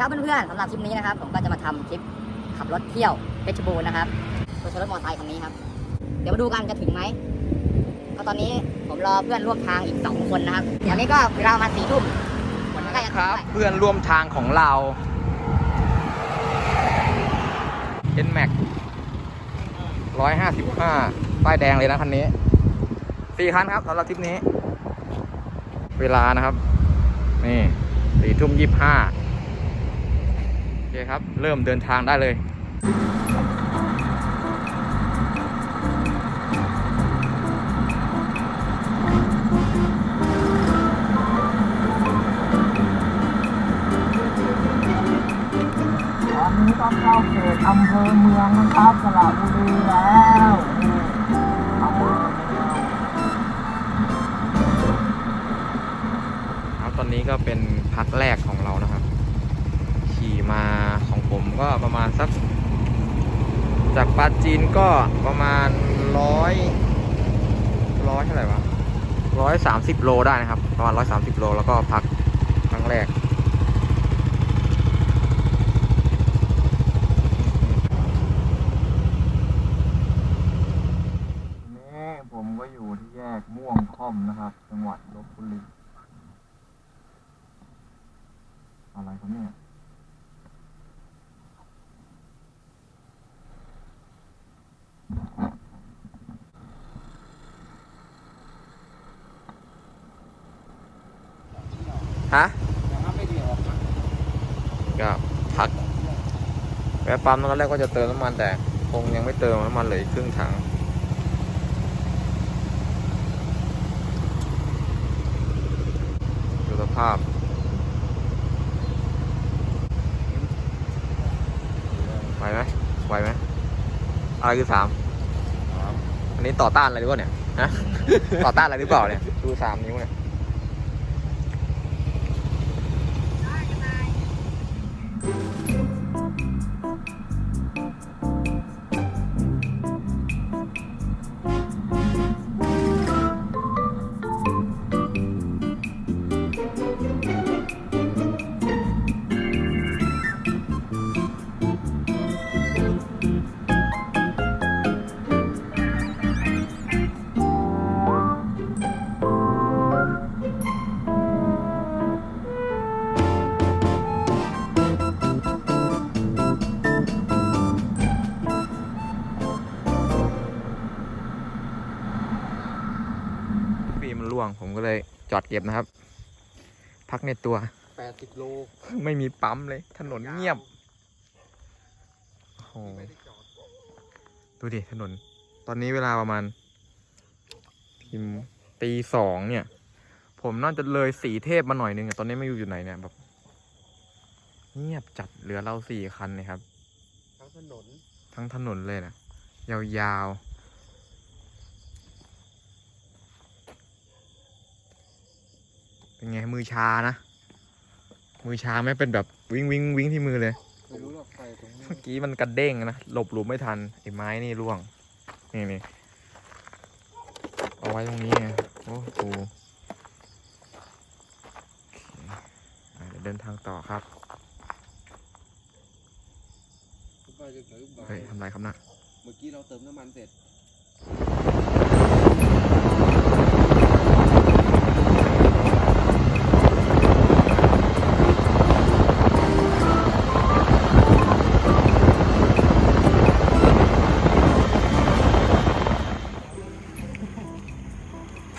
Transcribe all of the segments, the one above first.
ครับเพื่อนๆสำหรับคลิปนี้นะครับ ผมก็จะมาทำคลิปขับรถเที่ยวเพชรบูรณ์นะครับโดยใช้รถมอเตอร์ไซค์คันนี้ครับ เดี๋ยวมาดูกันจะถึงไหมก็ตอนนี้ผมรอเพื่อนร่วมทางอีกสองคนนะครับเดี๋ยวนี้ก็เวลามาสี่ทุ่มฝนก็ใกล้จะคตรับกแล้วเพื่อนร่วมทางของเรา n m a x ร้อยห้าสิบห้าป้ายแดงเลยนะคันนี้สี่คันครับสำหรับทริปนี้ เวลานะครับ นี่สี่ทุ่มยี่ห้า อเคครับ เริ่มเดินทางได้เลยตอนนี้ก็เข้าเขตอำเภอเมืองนะครับสระบุรีแล้วอำเภอเมืองครับตอนนี้ก็เป็นพักแรกของเรานะครับ ขี่มาของ ผมก็ประมาณสัก จากปาจีนก็ประมาณร้อยร้อยเท่าไหร่วะร้อยสามสิบโลได้นะครับ ประมาณร้อยสามสิบโลแล้วก็พักครั้งแรก นี่ผมก็อยู่ที่แยกม่วงค่อมนะครับ จังหวัดลบบุรีอะไรครับเนี่ย ฮะก็พักแวะปั๊มตอนแรกก็จะเติมน้ำมันแต่คงยังไม่เติมน้ำมันเหลยครึ่งถังดูสภาพไหวไหมไหวไหมอะไรคือสามอันนี้ต่อต้านอะไรหรือเปล่าเนี่ยฮะต่อต้านอะไรหรือเปล่าเนี่ย ดูสามนิ้วเนี่ย วง ผมก็เลยจอดเก็บนะครับ พักในตัว แปดสิบโลไม่มีปั๊มเลย ถนนเงียบโอ้โหดูดิถนน ตอนนี้เวลาประมาณพิมพ์ตีสองเนี่ย ผมน่าจะเลยสีเทพมาหน่อยนึงอะตอนนี้ไม่รู้อยู่ไหนเนี่ยแบบเงียบจัดเหลือเราสี่คันเนะครับ ทั้งถนน ทั้งถนนเลยนะยาวๆ เป็นไงมือชานะ มือชาไม่เป็นแบบวิ่งวิ่งวิ่งที่มือเลย ไม่รู้หรอกใครตรงนี้เมื่อกี้มันกระเด้งนะ หลบหลุมไม่ทันไอ้ไม้นี่ร่วง นี่นี่เอาไว้ตรงนี้ไงโอ้โหโอเคอะเดี๋ยวเดินทางต่อครับทุกบ้านจะเกิดทุกบ้านเฮ้ยทำไรครับนะ เมื่อกี้เราเติมน้ำมันเสร็จ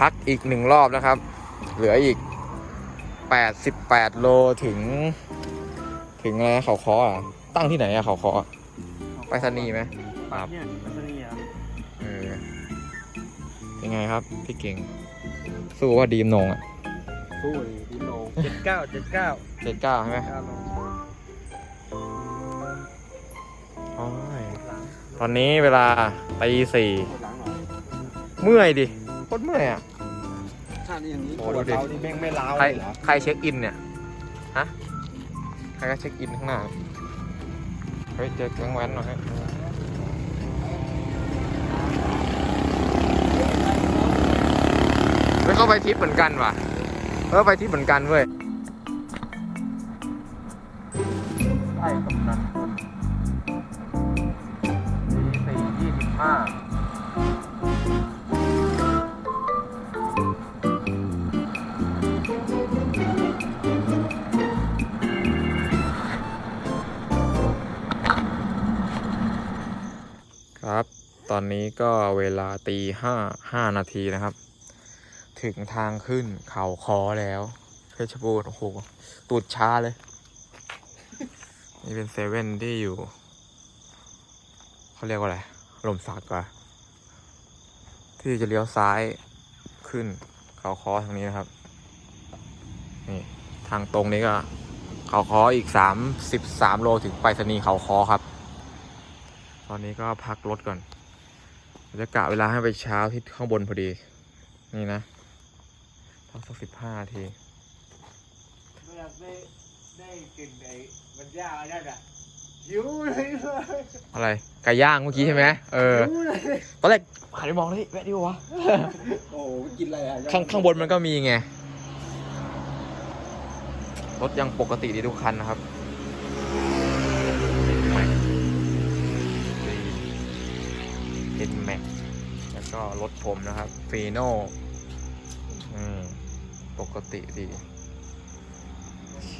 พักอีกหนึ่งรอบนะครับ เหลืออีก 88 โลถึง ถึงอะไรนะเขาคออะ ตั้งที่ไหนอะเขาคอไปสนีย์ไหมครับเนี่ยมันจะนี่อะเออยังไงครับพี่เก่ง สู้ว่าดีมโหนงอะสู้ดิพี่โลเจ็ดเก้าเจ็ดเก้าเจ็ดเก้าใช่ไหมเก้าโลโอ้ยตอนนี้เวลาตีสี่ปวดหลังหน่อย เมื่อยดิโคตรเมื่อยอะ ถ้านี่อย่างนี้โอ้ปดูวดดิ เรานี่แม่งไม่ล้าวใครเลยเหรอใครเช็คอินเนี่ย ฮะ ใครก็เช็คอินข้างหน้า เฮ้ย เจอแก๊งแว้นหน่อยเฮ้ยเข้าไปทริปเหมือนกันว่ะ เออไปทริปเหมือนกันเว้ย ตอนนี้ก็เวลาตีห้าห้านาทีนะครับ ถึงทางขึ้นเขาคอแล้วเพชรบูรณ์โอ้โหตูดช้าเลย นี่เป็นเซเว่นที่อยู่ เขาเรียกว่าอะไรลมสักกว่า ที่จะเลี้ยวซ้ายขึ้น เขาคอทางนี้นะครับ นี่ทางตรงนี้ก็ เขาคออีกสามสิบสามโลถึงไปรษณีย์เขาคอครับ ตอนนี้ก็พักรถก่อน จะกะเวลาให้ไปเช้าที่ข้างบนพอดี นี่นะพักสักสิบห้านาทีไม่อยากได้ได้กลิ่นไอ้มันย่างอะไรนั่นอะหิวเลยเลยอะไรไก่ย่างเมื่อกี้ใช่ไหมเออหิวเลยตอนแรกหันไปมองเลยแวะดีกวะโอ้โหกินอะไรอะข้างข้างบนมันก็มีไงรถยังปกติดีทุกคันนะครับ นแม็กแล้วก็รถผมนะครับฟีโน่ปกติดีโอเค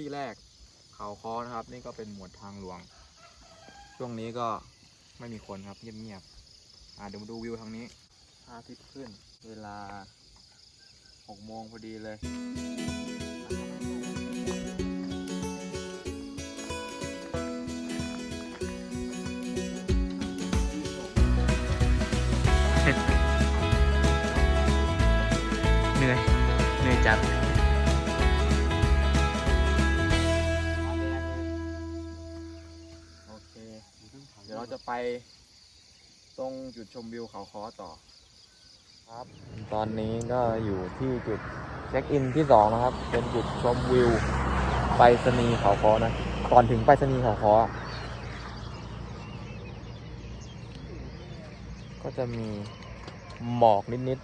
ที่แรกเขาคอนะครับ นี่ก็เป็นหมวดทางหลวง ช่วงนี้ก็ไม่มีคนครับเงียบๆอ่าเดี๋ยวมาดูวิวทางนี้พระอาทิตย์ขึ้น เวลาหกโมงพอดีเลยเหนื่อยเหนื่อยจัด ตรงจุดชมวิวเขาคอต่อ ครับ ตอนนี้ก็อยู่ที่จุดเช็คอินที่สองนะครับ เป็นจุดชมวิวไปรษณีย์เขาคอนะ ก่อนถึงไปรษณีย์เขาคออก็จะมีหมอกนิด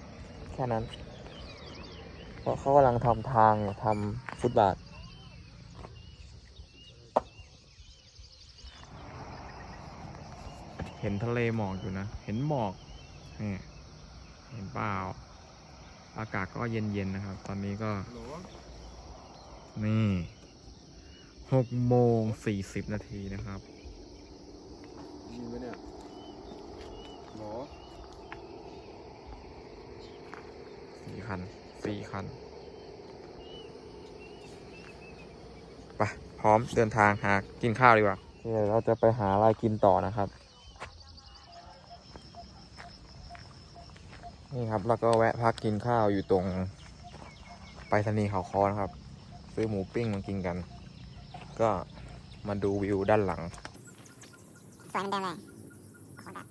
ๆ แค่นั้น เพราะเขากำลังทำทางทำฟุตบาท เห็นทะเลหมอกอยู่นะ เห็นหมอกนี่เห็นเปล่า อากาศก็เย็นๆนะครับ ตอนนี้ก็โหลนี่หกโมงสี่สิบนาทีนะครับมีไหมเนี่ยโหลสี่คันสี่คันไปพร้อมเดินทางหากินข้าวดีกว่าเดี๋ยวเราจะไปหาอะไรกินต่อนะครับ นี่ครับ แล้วก็แวะพักกินข้าวอยู่ตรงไปรษณีย์เขาคอนะครับ ซื้อหมูปิ้งมากินกัน ก็มาดูวิวด้านหลังสวยเหมือนเดิมเลยของดับ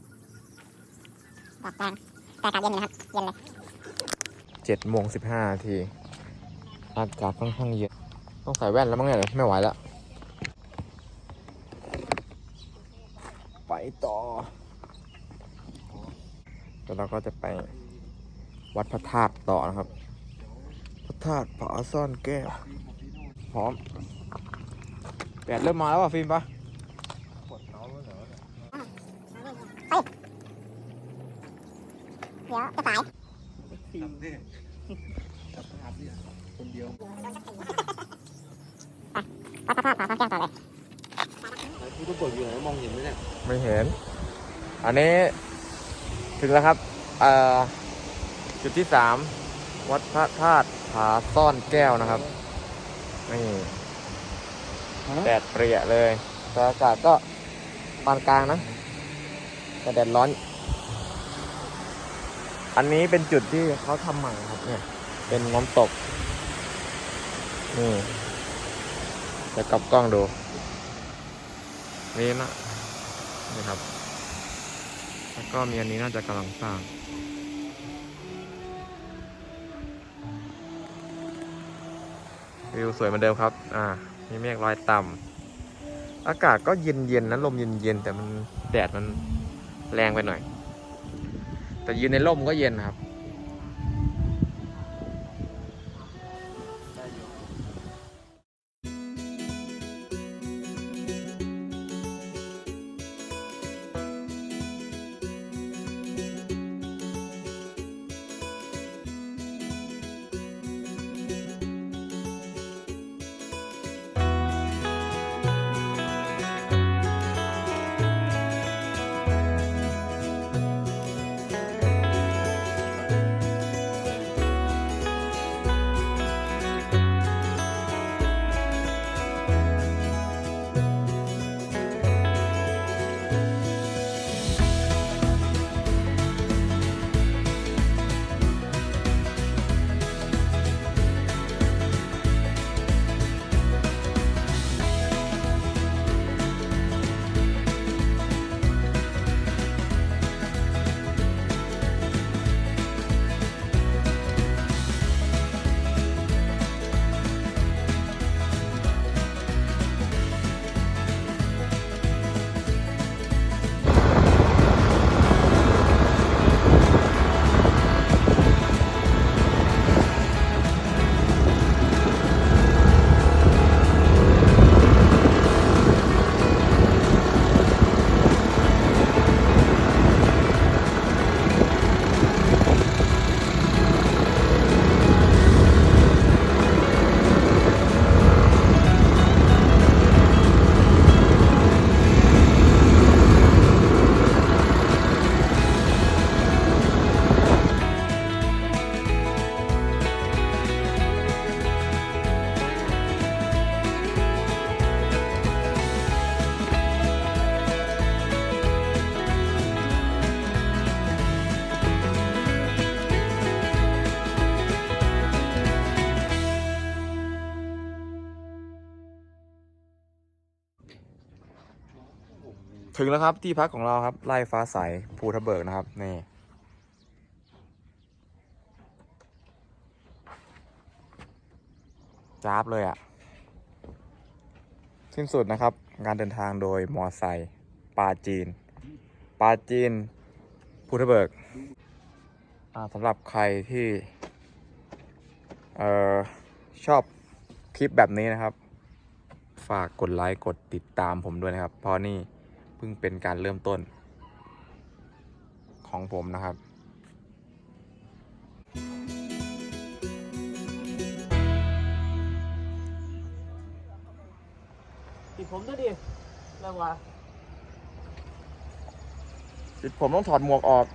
บอกแรงแต่อากาศเย็นอยู่นะครับ เย็นเลยเจ็ดโมงสิบห้านาที อากาศค่อนข้างเย็น ต้องใส่แว่นแล้วมั้งเนี่ยเดี๋ยวไม่ไหวแล้ว ไปต่อแล้วเราก็จะไป วัดพระธาตุต่อนะครับ พระธาตุผาซ่อนแก้วพร้อมแดดเริ่มมาแล้วว่ะฟิล์มปะเดี๋ยวจะสายทำเนี่ยจับภาพเนี่ยคนเดียววัดพระธาตุผาซ่อนแก้วต่อเลยไอ้ผู้ต้องเปิดอยู่ไหนมองเห็นไหมเนี่ยไม่เห็น อันนี้ถึงแล้วครับ เอ่อ จุดที่สามวัดพระธาตุผาซ่อนแก้วนะครับนี่แดดเปรี้ยเลยแต่อากาศก็ปานกลางนะแต่แดดร้อน อันนี้เป็นจุดที่เขาทำใหม่ครับเนี่ย เป็นน้ำตก นี่จะกลับกล้องดู นี่นะนี่ครับ แล้วก็มีอันนี้น่าจะกำลังสร้าง วิวสวยเหมือนเดิมครับ อ่า มีเมฆลอยต่ำอากาศก็เย็นเย็นนะลมเย็นเย็นแต่มันแดดมันแรงไปหน่อย แต่ยืนในร่มก็เย็นนะครับ ถึงแล้วครับที่พักของเราครับไล่ฟ้าใสภูทะเบิกนะครับนี่จ้าบเลยอะ่ะ สิ้นสุดนะครับ การเดินทางโดยมอไซค์ปาจีน ปาจีนภูทะเบิกสำหรับใครที่เอ่อชอบคลิปแบบนี้นะครับ ฝากกดไลค์กดติดตามผมด้วยนะครับเพราะนี่ เพิ่งเป็นการเริ่มต้น ของผมนะครับติดผมด้วยดิแล้ววะผมต้องถอดหมวกออก